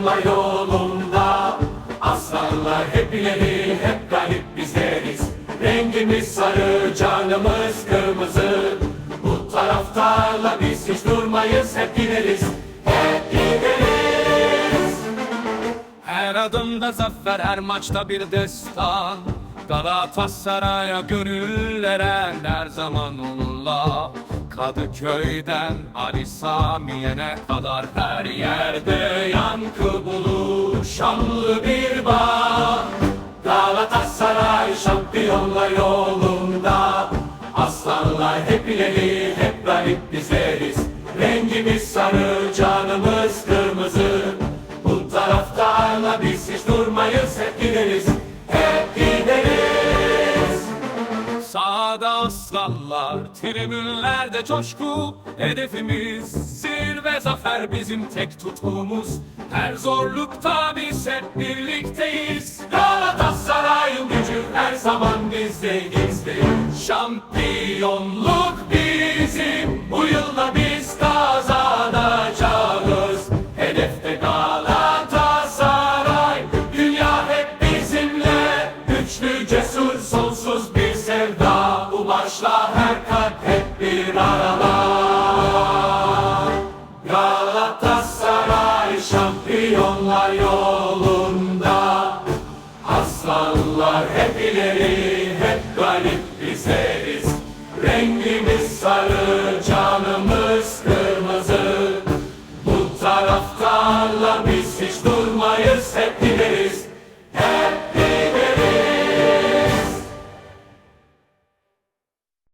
şampiyonlar yolunda Aslanlar hep ileri hep galip bizleriz. Rengimiz sarı canımız kırmızı. Bu taraftarla biz hiç durmayız hep gideriz Hep gideriz. Her adımda zafer, her maçta bir destan. Galatasaray'a gönüller her zaman onunla Kadıköy'den Ali Samiye'ne kadar her yerde yankı bulur şanlı bir bağ. Galatasaray şampiyonlar yolunda Aslanlar hep ileri hep galip bizleriz. Rengimiz sarı canımız kırmızı. Bu taraftarla biz hiç durmayız hep gideriz aslanlar, tribünlerde coşku. Hedefimiz zirve zafer bizim tek tutkumuz. Her zorlukta biz hep birlikteyiz. Galatasaray'ın gücü her zaman bizde gizli Şampiyonluk bizim Bu yılda biz kazanacağız. Hedefte Galatasaray Dünya hep bizimle. Güçlü cesur sonsuz şampiyonlar yolunda. Aslanlar hep hep galip bizleriz Rengimiz sarı canımız